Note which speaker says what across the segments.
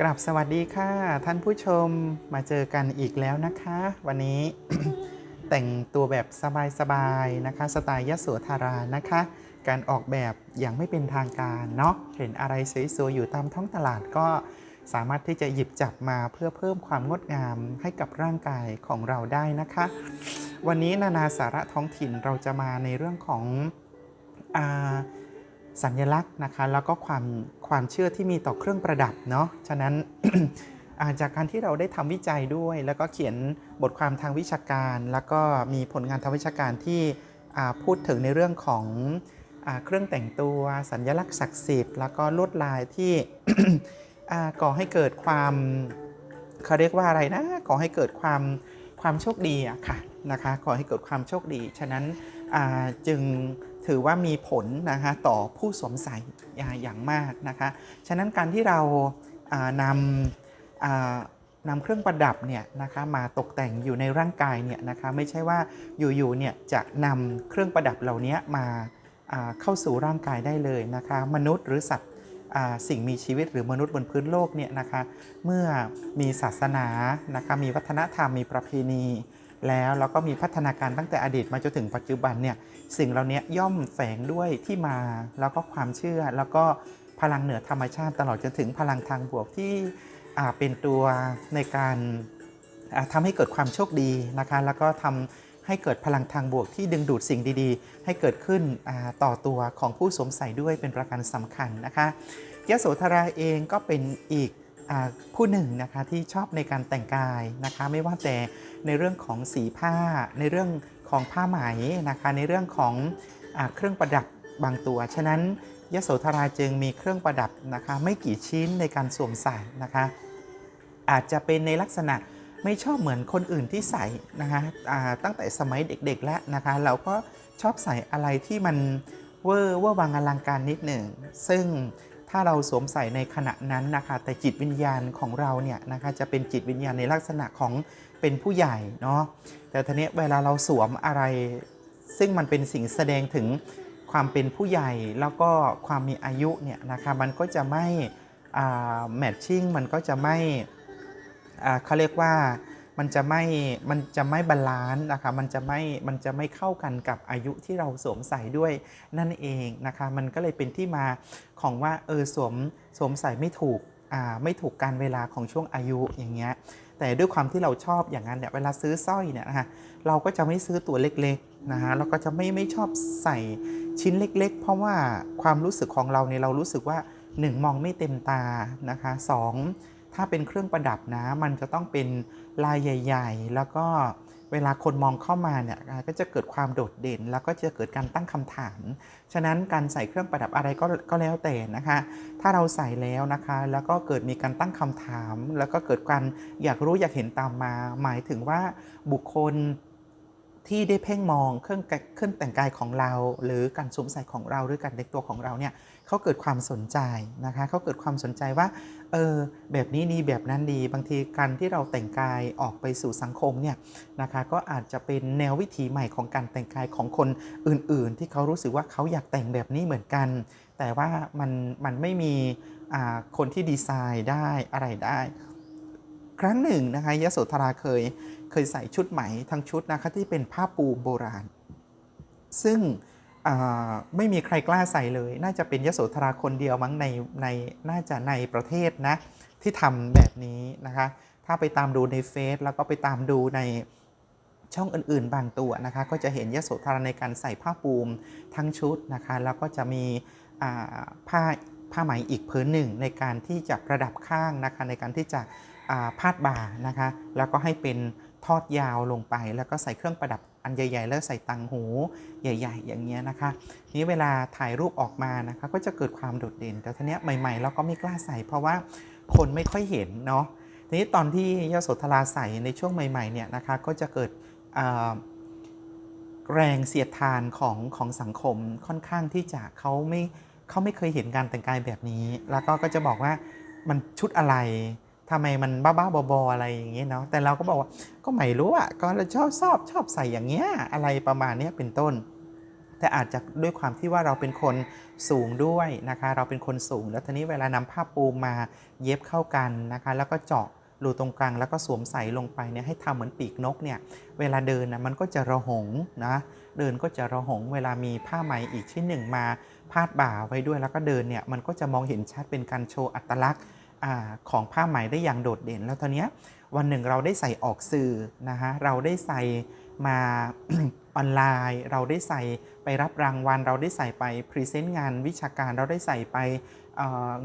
Speaker 1: กราบสวัสดีค่ะ ท่านผู้ชมมาเจอกันอีกแล้วนะคะ วันนี้แต่งตัวแบบสบายๆนะคะ สไตล์ยโสธารานะคะ การออกแบบอย่างไม่เป็นทางการเนาะเห็นอะไรสวยๆอยู่ตามท้องตลาดก็สามารถที่จะหยิบจับมาเพื่อเพิ่มความงดงามให้กับร่างกายของเราได้นะคะ วันนี้นานาสาระท้องถิ่นเราจะมาในเรื่องของอา สัญลักษณ์นะคะแล้วก็ความความเชื่อที่มีต่อเครื่องประดับเนาะฉะนั้นอาจากการที่เราได้ทำวิจัยด้วย แล้วก็เขียนบทความทางวิชาการ แล้วก็มีผลงานทางวิชาการที่พูดถึงในเรื่องของอเครื่องแต่งตัวสัญลักษณ์ศักดิ์สิทธิ์แล้วก็ลวดลายที่ก่อให้เกิดความเขาเรียกว่าอะไรนะก่อให้เกิดความความโชคดีอะค่ะนะคะก่อให้เกิดความโชคดี ฉะนั้นจึง ถือว่ามีผลนะคะต่อผู้สวมใส่อย่างมากนะคะฉะนั้นการที่เรานำนำเครื่องประดับเนี่ยนะคะมาตกแต่งอยู่ในร่างกายเนี่ยนะคะไม่ใช่ว่าอยู่ๆเนี่ยจะนำเครื่องประดับเหล่านี้มาเข้าสู่ร่างกายได้เลยนะคะมนุษย์หรือสัตว์สิ่งมีชีวิตหรือมนุษย์บนพื้นโลกเนี่ยนะคะเมื่อมีศาสนานะคะมีวัฒนธรรมมีประเพณี แล้วแล้วก็มีพัฒนาการตั้งแต่อดีตมาจนถึงปัจจุบันเนี่ยสิ่งเหล่านี้ย่อมแฝงด้วยที่มาแล้วก็ความเชื่อ แล้วก็พลังเหนือธรรมชาติตลอดจนถึงพลังทางบวกที่เป็นตัวในการอ่าทำให้เกิดความโชคดีนะคะแล้วก็ทำให้เกิดพลังทางบวกที่ดึงดูดสิ่งดีๆ ให้เกิดขึ้นต่อตัวของผู้สวมใส่ด้วยเป็นประการสำคัญนะคะยโสธราเองก็เป็นอีก ผู้หนึ่งนะคะที่ชอบในการแต่งกายนะคะ ไม่ว่าแต่ในเรื่องของสีผ้า ในเรื่องของผ้าไหมนะคะ ในเรื่องของอเครื่องประดับบางตัว ฉะนั้นยโสธราจึงมีเครื่องประดับนะคะ ไม่กี่ชิ้นในการสวมใส่นะคะ อาจจะเป็นในลักษณะไม่ชอบเหมือนคนอื่นที่ใส่นะคะตั้งแต่สมัยเด็กๆแล้วนะคะ เราก็ชอบใส่อะไรที่มันเวอร์วอร์วังอลังการนิดหนึ่ง ซึ่ง ถ้าเราสวมใส่ในขณะนั้นนะคะ แต่จิตวิญญาณของเราเนี่ยนะคะจะเป็นจิตวิญญาณในลักษณะของเป็นผู้ใหญ่เนาะแต่ทีนี้เวลาเราสวมอะไร ซึ่งมันเป็นสิ่งแสดงถึงความเป็นผู้ใหญ่แล้วก็ความมีอายุเนี่ยนะคะมันก็จะไม่แมทชิ่งมันก็จะไม่เขาเรียกว่า มันจะไม่มันจะไม่บาลานซ์นะคะมันจะไม่มันจะไม่เข้ากันกับอายุที่เราสวมใส่ด้วยนั่นเองนะคะ มันก็เลยเป็นที่มาของว่าเออสวมสวมใส่ไม่ถูกอ่าไม่ถูกการเวลาของช่วงอายุอย่างเงี้ยแต่ด้วยความที่เราชอบอย่างนั้นเนี่ยเวลาซื้อสร้อยเนี่ยนะคะเราก็จะไม่ซื้อตัวเล็กๆนะฮะเราก็จะไม่ไม่ชอบใส่ชิ้นเล็ก ๆ เพราะว่าความรู้สึกของเราเนี่ยเรารู้สึกว่า 1 มองไม่เต็มตานะคะสองถ้าเป็นเครื่องประดับนะ มันจะต้องเป็น ลายใหญ่ ๆ แล้วก็เวลาคนมองเข้ามาเนี่ยก็จะเกิดความโดดเด่น แล้วก็จะเกิดการตั้งคำถาม ฉะนั้นการใส่เครื่องประดับอะไรก็ก็แล้วแต่นะคะ ถ้าเราใส่แล้วนะคะ แล้วก็เกิดมีการตั้งคำถาม แล้วก็เกิดการอยากรู้อยากเห็นตามมา หมายถึงว่าบุคคลที่ได้เพ่งมองเครื่องเครื่องแต่งกายของเรา หรือการสวมใส่ของเราหรือการเด็กตัวของเราเนี่ยเขาเกิดความสนใจนะคะเขาเกิดความสนใจว่า เออแบบนี้ดีแบบนั้นดีบางทีการที่เราแต่งกายออกไปสู่สังคมเนี่ยนะคะก็อาจจะเป็นแนววิถีใหม่ของการแต่งกายของคนอื่น ๆ ที่เขารู้สึกว่าเขาอยากแต่งแบบนี้เหมือนกัน แต่ว่ามันมันไม่มีคนที่ดีไซน์ได้อะไรได้ ครั้งหนึ่งนะคะยโสธราเคยเคยใส่ชุดไหมทั้งชุดนะคะที่เป็นผ้าปูโบราณ ซึ่ง ไม่มีใครกล้าใส่เลย น่าจะเป็นยโสธราคนเดียวมั้งในในน่าจะในประเทศนะ ที่ทำแบบนี้นะคะ ถ้าไปตามดูในเฟซแล้วก็ไปตามดูในช่องอื่นๆ บางตัวนะคะ ก็จะเห็นยโสธราในการใส่ผ้าปูมทั้งชุดนะคะ แล้วก็จะมีผ้าผ้าไหมอีกผืนหนึ่งในการที่จะประดับข้างนะคะ ในการที่จะาพาดบ่านะคะ แล้วก็ให้เป็นทอดยาวลงไป แล้วก็ใส่เครื่องประดับ อันใหญ่ ๆ แล้วใส่ตังหูใหญ่ ๆ อย่างเงี้ยนะคะนี้เวลาถ่ายรูปออกมานะคะก็จะเกิดความโดดเด่น แต่ทีเนี้ยใหม่ๆเราก็ไม่กล้าใส่ เพราะว่าคนไม่ค่อยเห็นเนาะทีนี้ตอนที่ยโสธราใส่ในช่วงใหม่ๆเนี่ยนะคะก็จะเกิดแรงเสียดทานของของสังคมค่อนข้างที่จะเขาไม่เขาไม่เคยเห็นการแต่งกายแบบนี้ แล้วก็ก็จะบอกว่ามันชุดอะไร ทำไมมันบ้าๆบอๆอะไรอย่างเงี้ยเนาะแต่เราก็บอกว่าก็ไม่รู้อะก็เราชอบชอบชอบใส่อย่างเงี้ยอะไรประมาณเนี้ยเป็นต้น แต่อาจจะด้วยความที่ว่าเราเป็นคนสูงด้วยนะคะ เราเป็นคนสูง แล้วทีนี้เวลานำผ้าปูมาเย็บเข้ากันนะคะ แล้วก็เจาะรูตรงกลางแล้วก็สวมใส่ลงไปเนี่ยให้ทำเหมือนปีกนกเนี่ยเวลาเดินนะมันก็จะระหงนะเดินก็จะระหง เวลามีผ้าไหมอีกชิ้นหนึ่งมาพาดบ่าไว้ด้วยแล้วก็เดินเนี่ยมันก็จะมองเห็นชัดเป็นการโชว์อัตลักษณ์ อของผ้าไหมได้อย่างโดดเด่น แล้วตอนนี้วันหนึ่งเราได้ใส่ออกสื่อนะฮะเราได้ใส่มาออนไลน์ เราได้ใส่ไปรับรางวัล เราได้ใส่ไปพรีเซนต์งานวิชาการเราได้ใส่ไป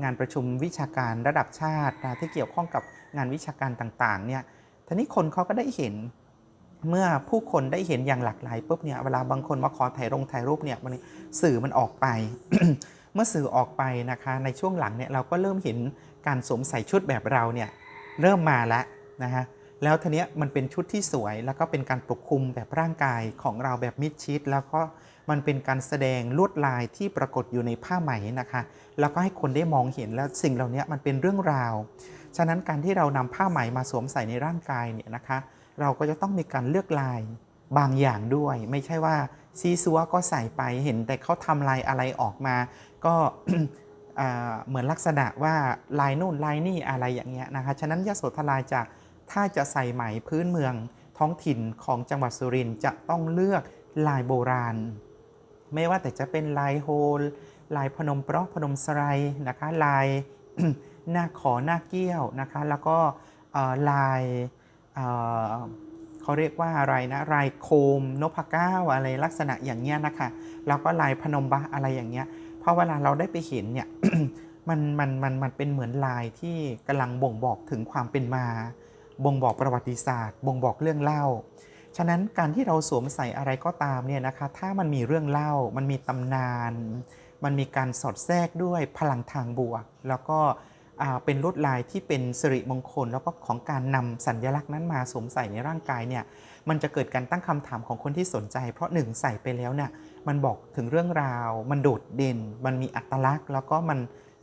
Speaker 1: งานประชุมวิชาการระดับชาตินะที่เกี่ยวข้องกับงานวิชาการต่างๆเนี่ยทีนี้คนเขาก็ได้เห็นเมื่อผู้คนได้เห็นอย่างหลากหลายปุ๊บเนี่ยเวลาบางคนมาขอถ่ายรงถ่ายรูปเนี่ยมันสื่อมันออกไป เมื่อสื่อออกไปนะคะในช่วงหลังเนี่ยเราก็เริ่มเห็นการสวมใส่ชุดแบบเราเนี่ยเริ่มมาแล้วนะฮะแล้วทีเนี้ยมันเป็นชุดที่สวย แล้วก็เป็นการปกคลุมแบบร่างกายของเราแบบมิดชิด แล้วก็มันเป็นการแสดงลวดลายที่ปรากฏอยู่ในผ้าไหมนะคะ แล้วก็ให้คนได้มองเห็นแล้วสิ่งเหล่านี้มันเป็นเรื่องราว ฉะนั้นการที่เรานำผ้าไหมมาสวมใส่ในร่างกายเนี่ยนะคะ เราก็จะต้องมีการเลือกลาย บางอย่างด้วย ไม่ใช่ว่าซีซัวก็ใส่ไปเห็นแต่เขาทำลายอะไรออกมา ก็เหมือนลักษณะว่าลายนู่นลายนี่อะไรอย่างเงี้ยนะคะฉะนั้นยโสธราจะถ้าจะใส่ไหมพื้นเมืองท้องถิ่นของจังหวัดสุรินทร์จะต้องเลือกลายโบราณ ไม่ว่าแต่จะเป็นลายโฮลลายพนมเปราะพนมสไลนะคะลายหน้าขอหน้าเกี้ยวนะคะแล้วก็ลาย เขาเรียกว่าอะไรนะลายโคมนพเก้าอะไรลักษณะอย่างเงี้ยนะคะแล้วก็ลายพนมบะอะไรอย่างเงี้ยพอเวลาเราได้ไปเห็นเนี่ยมันมันมันมันเป็นเหมือนลายที่กำลังบ่งบอกถึงความเป็นมา บ่งบอกประวัติศาสตร์ บ่งบอกเรื่องเล่า ฉะนั้นการที่เราสวมใส่อะไรก็ตามเนี่ยนะคะ ถ้ามันมีเรื่องเล่า มันมีตำนาน มันมีการสอดแทรกด้วยพลังทางบวก แล้วก็ เป็นลวดลายที่เป็นสิริมงคล แล้วก็ของการนำสัญลักษณ์นั้นมาสวมใส่ในร่างกายเนี่ยมันจะเกิดการตั้งคำถามของคนที่สนใจ เพราะหนึ่งใส่ไปแล้วเนี่ยมันบอกถึงเรื่องราว มันโดดเด่น มันมีอัตลักษณ์ แล้วก็มัน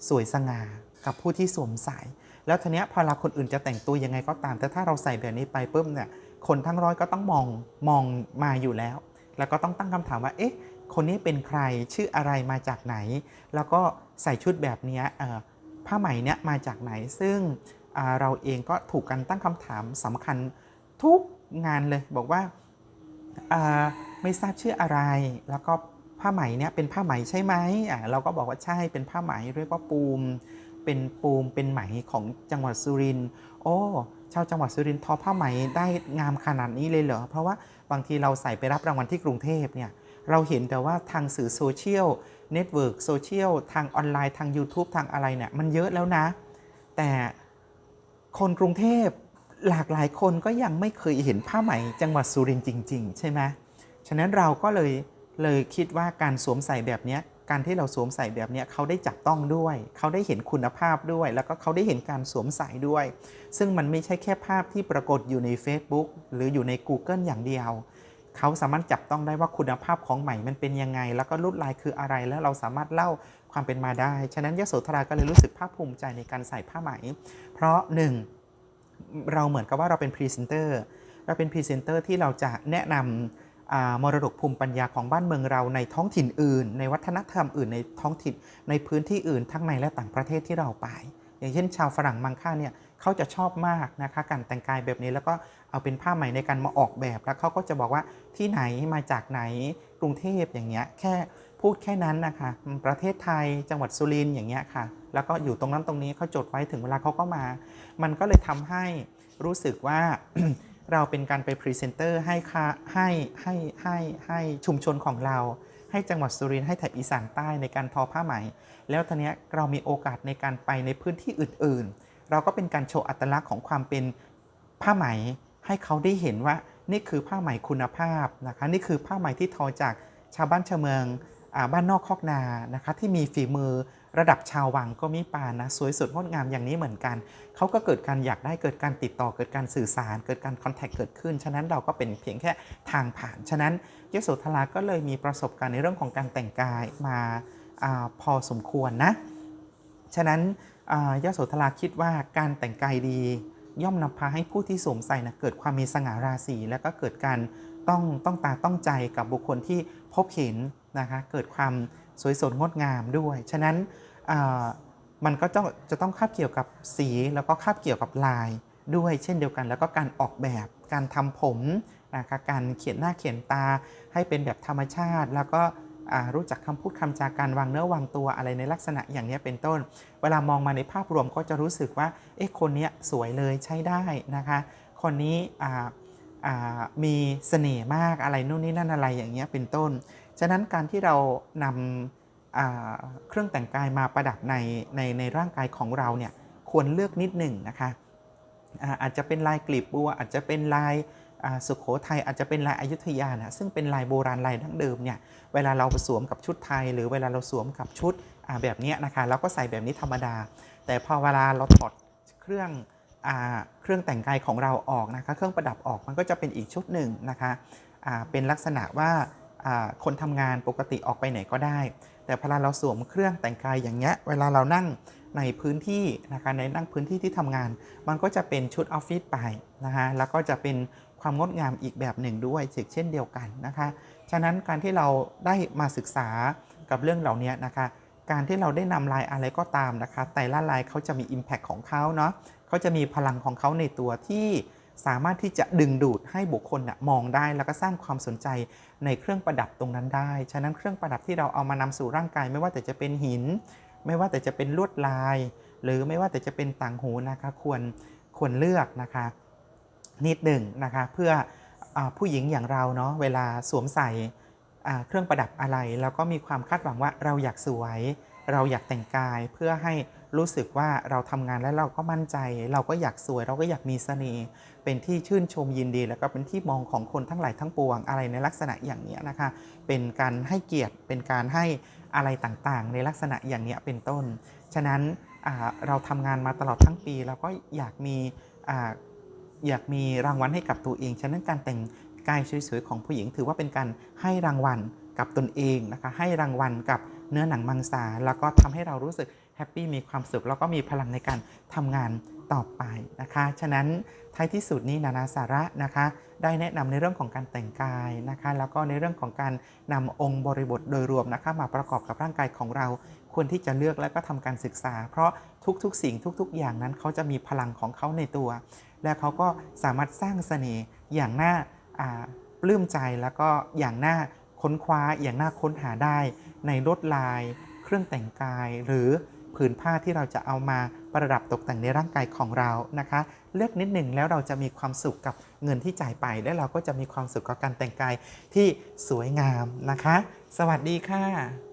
Speaker 1: สวยสง่ากับผู้ที่สวมใส่ แล้วทีเนี้ยพอเราคนอื่นจะแต่งตัวยังไงก็ตาม แต่ถ้าเราใส่แบบนี้ไปปุ๊บเนี่ยคนทั้งร้อยก็ต้องมองมองมาอยู่แล้ว แล้วก็ต้องตั้งคำถามว่าเอ๊ะคนนี้เป็นใครชื่ออะไรมาจากไหน แล้วก็ใส่ชุดแบบเนี้ย ผ้าไหมเนี้ยมาจากไหนซึ่งเราเองก็ถูกกันตั้งคำถามสำคัญทุกงานเลยบอกว่าไม่ทราบชื่ออะไร แล้วก็ผ้าไหมเนี้ยเป็นผ้าไหมใช่ไหมอ่าเราก็บอกว่าใช่เป็นผ้าไหมเรียกว่าปูม เป็นปูมเป็นไหมของจังหวัดสุรินทร์โอ้ชาวจังหวัดสุรินทร์ทอผ้าไหมได้งามขนาดนี้เลยเหรอเพราะว่าบางทีเราใส่ไปรับรางวัลที่กรุงเทพเนี่ยเราเห็นแต่ว่าทางสื่อโซเชียล เน็ตเวิร์กโซเชียลทางออนไลน์ทาง YouTube ทางอะไรเนี่ยมันเยอะแล้วนะ แต่คนกรุงเทพหลากหลายคนก็ยังไม่เคยเห็นผ้าไหมจังหวัดสุรินทร์จริง ๆ ใช่ไหมฉะนั้นเราก็เลยเลยคิดว่าการสวมใส่แบบนี้การที่เราสวมใส่แบบนี้เขาได้จับต้องด้วย เขาได้เห็นคุณภาพด้วย แล้วก็เขาได้เห็นการสวมใส่ด้วย ซึ่งมันไม่ใช่แค่ภาพที่ปรากฏอยู่ใน Facebook หรืออยู่ใน Google อย่างเดียว เขาสามารถจับต้องได้ว่าคุณภาพของไหมมันเป็นยังไง แล้วก็ลวดลายคืออะไร แล้วเราสามารถเล่าความเป็นมาได้ ฉะนั้นยโสธราก็เลยรู้สึกภาคภูมิใจในการใส่ผ้าไหม เพราะหนึ่งเราเหมือนกับว่าเราเป็นพรีเซนเตอร์ เราเป็นพรีเซนเตอร์ที่เราจะแนะนำอ่ามรดกภูมิปัญญาของบ้านเมืองเราในท้องถิ่นอื่น ในวัฒนธรรมอื่นในท้องถิ่นในพื้นที่อื่นทั้งในและต่างประเทศที่เราไป อย่างเช่นชาวฝรั่งมังค่าเนี่ย เขาจะชอบมากนะคะการแต่งกายแบบนี้แล้วก็เอาเป็นผ้าไหมในการมาออกแบบ แล้วเขาก็จะบอกว่าที่ไหนมาจากไหนกรุงเทพอย่างเงี้ยแค่พูดแค่นั้นนะคะประเทศไทยจังหวัดสุรินทร์อย่างเงี้ยค่ะ แล้วก็อยู่ตรงนั้นตรงนี้เขาจดไว้ถึงเวลาเขาก็มา มันก็เลยทำให้รู้สึกว่าเราเป็นการไปพรีเซนเตอร์ให้ค่ะให้ให้ให้ให้ชุมชนของเรา ให้จังหวัดสุรินทร์ให้แถบอีสานใต้ในการทอผ้าไหม แล้วทีเนี้ยเรามีโอกาสในการไปในพื้นที่อื่น ๆ เราก็เป็นการโชว์อัตลักษณ์ของความเป็นผ้าไหมให้เขาได้เห็นว่านี่คือผ้าไหมคุณภาพนะคะนี่คือผ้าไหมที่ทอจากชาวบ้านชาวเมืองอาบ้านนอกคอกนานะคะที่มีฝีมือระดับชาววังก็มีปานนะสวยสดงดงามอย่างนี้เหมือนกัน เขาก็เกิดการอยากได้เกิดการติดต่อเกิดการสื่อสาร เกิดการคอนแทคเกิดขึ้น ฉะนั้นเราก็เป็นเพียงแค่ทางผ่าน ฉะนั้นยโสธราก็เลยมีประสบการณ์ในเรื่องของการแต่งกายมาอาพอสมควรนะ ฉะนั้น ยโสธราคิดว่าการแต่งกายดี ย่อมนำพาให้ผู้ที่สวมใส่นะเกิดความมีสง่าราศีและก็เกิดการต้องต้องตาต้องใจกับบุคคลที่พบเห็นนะคะเกิดความสวยสดงดงามด้วย ฉะนั้นมันก็ต้องจะต้องคาบเกี่ยวกับสีแล้วก็คาบเกี่ยวกับลายด้วยเช่นเดียวกัน แล้วก็การออกแบบการทำผมนะคะการเขียนหน้าเขียนตาให้เป็นแบบธรรมชาติ แล้วก็ รู้จักคำพูดคำจาการวางเนื้อวางตัวอะไรในลักษณะอย่างนี้เป็นต้น เวลามองมาในภาพรวมก็จะรู้สึกว่าเอ๊ะคนนี้สวยเลยใช้ได้นะคะ คนนี้มีเสน่ห์มากอะไรนู่นนี่นั่นอะไรอย่างเงี้ยเป็นต้น ฉะนั้นการที่เรานำเครื่องแต่งกายมาประดับในในในร่างกายของเราเนี่ยควรเลือกนิดหนึ่งนะคะอาจจะเป็นลายกลีบบัวอาจจะเป็นลาย สุขโขทัยอาจจะเป็นลายอายุธยานะซึ่งเป็นลายโบราณลายดั้งเดิมเนี่ยเวลาเราสวมกับชุดไทย หรือเวลาเราสวมกับชุดแบบนี้นะคะเราก็ใส่แบบนี้ธรรมดา แต่พอเวลาเราถอดเครื่องอเครื่องแต่งกายของเราออกนะคะเครื่องประดับออกมันก็จะเป็นอีกชุดหนึ่งนะคะเป็นลักษณะว่าคนทำงานปกติออกไปไหนก็ได้ แต่พอเราสวมเครื่องแต่งกายอย่างเงี้ยเวลาเรานั่งในพื้นที่นะคะในนั่งพื้นที่ที่ทำงาน มันก็จะเป็นชุดออฟฟิศไปนะคะแล้วก็จะเป็น ความงดงามอีกแบบหนึ่งด้วยเช่นเดียวกันนะคะ ฉะนั้นการที่เราได้มาศึกษากับเรื่องเหล่านี้นะคะ การที่เราได้นำลายอะไรก็ตามนะคะ แต่ละลายเขาจะมี Impact ของเขาเนาะเขาจะมีพลังของเขาในตัวที่สามารถที่จะดึงดูดให้บุคคลนะมองได้แล้วก็สร้างความสนใจในเครื่องประดับตรงนั้นได้ ฉะนั้นเครื่องประดับที่เราเอามานำสู่ร่างกาย ไม่ว่าแต่จะเป็นหิน ไม่ว่าแต่จะเป็นลวดลาย หรือไม่ว่าแต่จะเป็นต่างหูนะคะควรควรเลือกนะคะ นิดหนึ่งนะคะเพื่ออผู้หญิงอย่างเราเนาะเวลาสวมใส่เครื่องประดับอะไรเราก็มีความคาดหวังว่าเราอยากสวย เราอยากแต่งกายเพื่อให้รู้สึกว่าเราทำงานแล้วเราก็มั่นใจ เราก็อยากสวยเราก็อยากมีเสน่ห์เป็นที่ชื่นชมยินดี แล้วก็เป็นที่มองของคนทั้งหลายทั้งปวงอะไรในลักษณะอย่างนี้นะคะ เป็นการให้เกียรติเป็นการให้อะไรต่างๆ ในลักษณะอย่างนี้เป็นต้น ฉะนั้นเราทำงานมาตลอดทั้งปีเราก็อยากมี อยากมีรางวัลให้กับตัวเอง ฉะนั้นการแต่งกายสวยๆของผู้หญิง ถือว่าเป็นการให้รางวัลกับตนเองนะคะ ให้รางวัลกับเนื้อหนังมังสา แล้วก็ทำให้เรารู้สึกแฮปปี้มีความสุข แล้วก็มีพลังในการทำงานต่อไปนะคะ ฉะนั้นท้ายที่สุดนี้นานาสาระนะคะ ได้แนะนำในเรื่องของการแต่งกายนะคะ แล้วก็ในเรื่องของการนำองค์บริบทโดยรวมนะคะ มาประกอบกับร่างกายของเรา ควรที่จะเลือกและก็ทำการศึกษา เพราะทุกๆ สิ่งทุก ๆ อย่างนั้นเขาจะมีพลังของเขาในตัว และเขาก็สามารถสร้างเสน่ห์อย่างน่าอ่าปลื้มใจแล้วก็อย่างน่าค้นคว้าอย่างน่าค้นหาได้ ในลวดลาย เครื่องแต่งกาย หรือผืนผ้าที่เราจะเอามาประดับตกแต่งในร่างกายของเรานะคะ เลือกนิดหนึ่งแล้วเราจะมีความสุขกับเงินที่จ่ายไป และเราก็จะมีความสุขกับการแต่งกายที่สวยงามนะคะ สวัสดีค่ะ